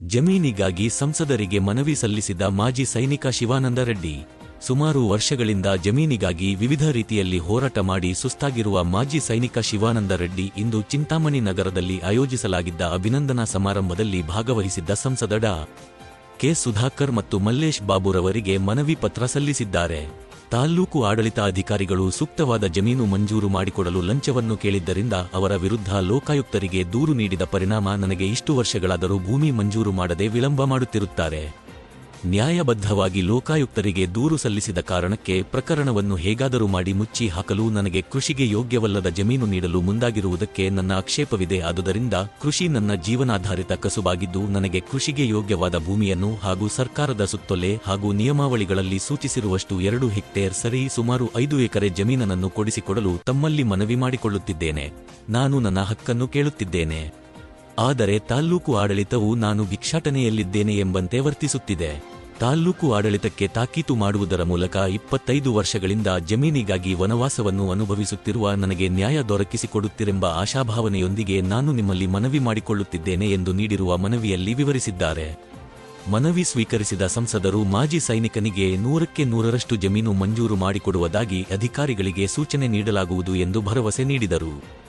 ಜಮೀನಿಗಾಗಿ ಸಂಸದರಿಗೆ ಮನವಿ ಸಲ್ಲಿಸಿದ ಮಾಜಿ ಸೈನಿಕ ಶಿವಾನಂದ ರೆಡ್ಡಿ, ಸುಮಾರು ವರ್ಷಗಳಿಂದ ಜಮೀನಿಗಾಗಿ ವಿವಿಧ ರೀತಿಯಲ್ಲಿ ಹೋರಾಟ ಮಾಡಿ ಸುಸ್ತಾಗಿರುವ ಮಾಜಿ ಸೈನಿಕ ಶಿವಾನಂದ ರೆಡ್ಡಿ ಇಂದು ಚಿಂತಾಮಣಿ ನಗರದಲ್ಲಿ ಆಯೋಜಿಸಲಾಗಿದ್ದ ಅಭಿನಂದನಾ ಸಮಾರಂಭದಲ್ಲಿ ಭಾಗವಹಿಸಿದ್ದ ಸಂಸದ ಡಾ ಕೆ ಸುಧಾಕರ್ ಮತ್ತು ಮಲ್ಲೇಶ್ ಬಾಬುರವರಿಗೆ ಮನವಿ ಪತ್ರ ಸಲ್ಲಿಸಿದ್ದಾರೆ. ತಾಲ್ಲೂಕು ಆಡಳಿತಾಧಿಕಾರಿಗಳು ಸೂಕ್ತವಾದ ಜಮೀನು ಮಂಜೂರು ಮಾಡಿಕೊಡಲು ಲಂಚವನ್ನು ಕೇಳಿದ್ದರಿಂದ ಅವರ ವಿರುದ್ಧ ಲೋಕಾಯುಕ್ತರಿಗೆ ದೂರು ನೀಡಿದ ಪರಿಣಾಮ ನನಗೆ ಇಷ್ಟು ವರ್ಷಗಳಾದರೂ ಭೂಮಿ ಮಂಜೂರು ಮಾಡದೆ ವಿಳಂಬ ಮಾಡುತ್ತಿರುತ್ತಾರೆ. ನ್ಯಾಯಬದ್ಧವಾಗಿ ಲೋಕಾಯುಕ್ತರಿಗೆ ದೂರು ಸಲ್ಲಿಸಿದ ಕಾರಣಕ್ಕೆ ಪ್ರಕರಣವನ್ನು ಹೇಗಾದರೂ ಮಾಡಿ ಮುಚ್ಚಿ ಹಾಕಲು ನನಗೆ ಕೃಷಿಗೆ ಯೋಗ್ಯವಲ್ಲದ ಜಮೀನು ನೀಡಲು ಮುಂದಾಗಿರುವುದಕ್ಕೆ ನನ್ನ ಆಕ್ಷೇಪವಿದೆ. ಆದುದರಿಂದ ಕೃಷಿ ನನ್ನ ಜೀವನಾಧಾರಿತ ಕಸುಬಾಗಿದ್ದು ನನಗೆ ಕೃಷಿಗೆ ಯೋಗ್ಯವಾದ ಭೂಮಿಯನ್ನು ಹಾಗೂ ಸರ್ಕಾರದ ಸುತ್ತೊಲೆ ಹಾಗೂ ನಿಯಮಾವಳಿಗಳಲ್ಲಿ ಸೂಚಿಸಿರುವಷ್ಟು ಎರಡು ಹೆಕ್ಟೇರ್ ಸರಿ ಸುಮಾರು ಐದು ಎಕರೆ ಜಮೀನನ್ನು ಕೊಡಿಸಿಕೊಡಲು ತಮ್ಮಲ್ಲಿ ಮನವಿ ಮಾಡಿಕೊಳ್ಳುತ್ತಿದ್ದೇನೆ. ನಾನು ನನ್ನ ಹಕ್ಕನ್ನು ಕೇಳುತ್ತಿದ್ದೇನೆ. ಆದರೆ ತಾಲ್ಲೂಕು ಆಡಳಿತವು ನಾನು ಭಿಕ್ಷಾಟನೆಯಲ್ಲಿದ್ದೇನೆ ಎಂಬಂತೆ ವರ್ತಿಸುತ್ತಿದೆ. ತಾಲ್ಲೂಕು ಆಡಳಿತಕ್ಕೆ ತಾಕೀತು ಮಾಡುವುದರ ಮೂಲಕ ಇಪ್ಪತ್ತೈದು ವರ್ಷಗಳಿಂದ ಜಮೀನಿಗಾಗಿ ವನವಾಸವನ್ನು ಅನುಭವಿಸುತ್ತಿರುವ ನನಗೆ ನ್ಯಾಯ ದೊರಕಿಸಿಕೊಡುತ್ತಿರೆಂಬ ಆಶಾಭಾವನೆಯೊಂದಿಗೆ ನಾನು ನಿಮ್ಮಲ್ಲಿ ಮನವಿ ಮಾಡಿಕೊಳ್ಳುತ್ತಿದ್ದೇನೆ ಎಂದು ನೀಡಿರುವ ಮನವಿಯಲ್ಲಿ ವಿವರಿಸಿದ್ದಾರೆ. ಮನವಿ ಸ್ವೀಕರಿಸಿದ ಸಂಸದರು ಮಾಜಿ ಸೈನಿಕನಿಗೆ ನೂರಕ್ಕೆ ನೂರರಷ್ಟು ಜಮೀನು ಮಂಜೂರು ಮಾಡಿಕೊಡುವುದಾಗಿ ಅಧಿಕಾರಿಗಳಿಗೆ ಸೂಚನೆ ನೀಡಲಾಗುವುದು ಎಂದು ಭರವಸೆ ನೀಡಿದರು.